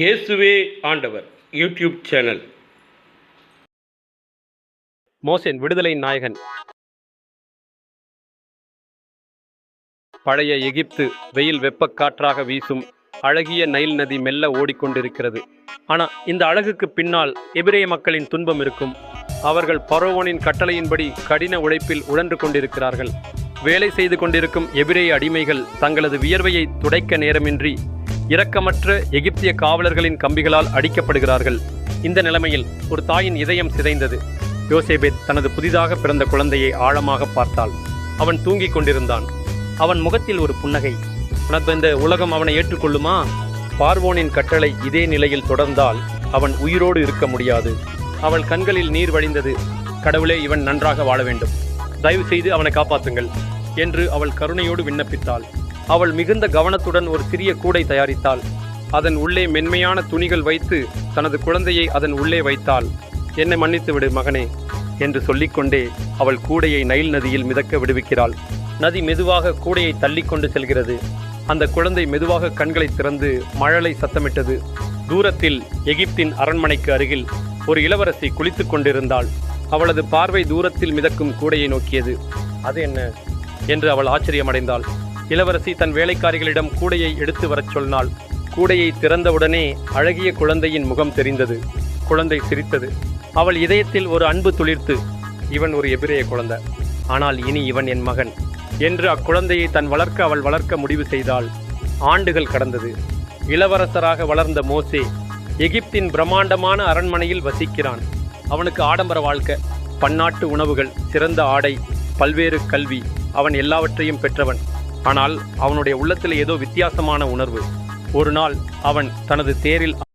இயேசுவே ஆண்டவர் YouTube channel மோசேன் விடுதலை நாயகன். பழைய எகிப்து வெயில் வெப்பக்காற்றாக வீசும் அழகிய நைல் நதி மெல்ல ஓடிக்கொண்டிருக்கிறது. ஆனால் இந்த அழகுக்கு பின்னால் எபிரேய மக்களின் துன்பம் இருக்கும். அவர்கள் பரோவனின் கட்டளையின்படி கடின உழைப்பில் உழன்று கொண்டிருக்கிறார்கள். வேலை செய்து கொண்டிருக்கும் எபிரேய அடிமைகள் தங்களது வியர்வையை துடைக்க நேரமின்றி இரக்கமற்ற எகிப்திய காவலர்களின் கம்பிகளால் அடிக்கப்படுகிறார்கள். இந்த நிலைமையில் ஒரு தாயின் இதயம் சிதைந்தது. யோசேபேத் தனது புதிதாக பிறந்த குழந்தையை ஆழமாக பார்த்தாள். அவன் தூங்கிக் கொண்டிருந்தான். அவன் முகத்தில் ஒரு புன்னகை. உனக்கு இந்த உலகம் அவனை ஏற்றுக்கொள்ளுமா? பார்வோனின் கட்டளை இதே நிலையில் தொடர்ந்தால் அவன் உயிரோடு இருக்க முடியாது. அவள் கண்களில் நீர் வழிந்தது. கடவுளே இவன் நன்றாக வாழ வேண்டும். தயவு செய்து அவனை காப்பாற்றுங்கள் என்று அவள் கருணையோடு விண்ணப்பித்தாள். அவள் மிகுந்த கவனத்துடன் ஒரு சிறிய கூடை தயாரித்தாள். அதன் உள்ளே மென்மையான துணிகள் வைத்து தனது குழந்தையை அதன் உள்ளே வைத்தாள். என்னை மன்னித்து விடு மகனே என்று சொல்லிக்கொண்டே அவள் கூடையை நைல் நதியில் மிதக்க விடுவிக்கிறாள். நதி மெதுவாக கூடையை தள்ளிக்கொண்டு செல்கிறது. அந்த குழந்தை மெதுவாக கண்களை திறந்து மழலை சத்தமிட்டது. தூரத்தில் எகிப்தின் அரண்மனைக்கு அருகில் ஒரு இளவரசி குளித்து கொண்டிருந்தாள். அவளது பார்வை தூரத்தில் மிதக்கும் கூடையை நோக்கியது. அது என்ன? என்று அவள் ஆச்சரியமடைந்தாள். இளவரசி தன் வேலைக்காரிகளிடம் கூடையை எடுத்து வரச் சொன்னாள். கூடையை திறந்தவுடனே அழகிய குழந்தையின் முகம் தெரிந்தது. குழந்தை சிரித்தது. அவள் இதயத்தில் ஒரு அன்பு துளிர்த்து இவன் ஒரு எபிரேய குழந்தை. ஆனால் இனி இவன் என் மகன் என்று அக்குழந்தையை தன் வளர்க்க அவள் வளர்க்க முடிவு செய்தாள். ஆண்டுகள் கடந்தது. இளவரசராக வளர்ந்த மோசே எகிப்தின் பிரம்மாண்டமான அரண்மனையில் வசிக்கிறான். அவனுக்கு ஆடம்பர வாழ்க்கை பன்னாட்டு உணவுகள் சிறந்த ஆடை பல்வேறு கல்வி அவன் எல்லாவற்றையும் பெற்றவன். ஆனால் அவனுடைய உள்ளத்தில் ஏதோ வித்தியாசமான உணர்வு. ஒரு நாள் அவன் தனது தேரில்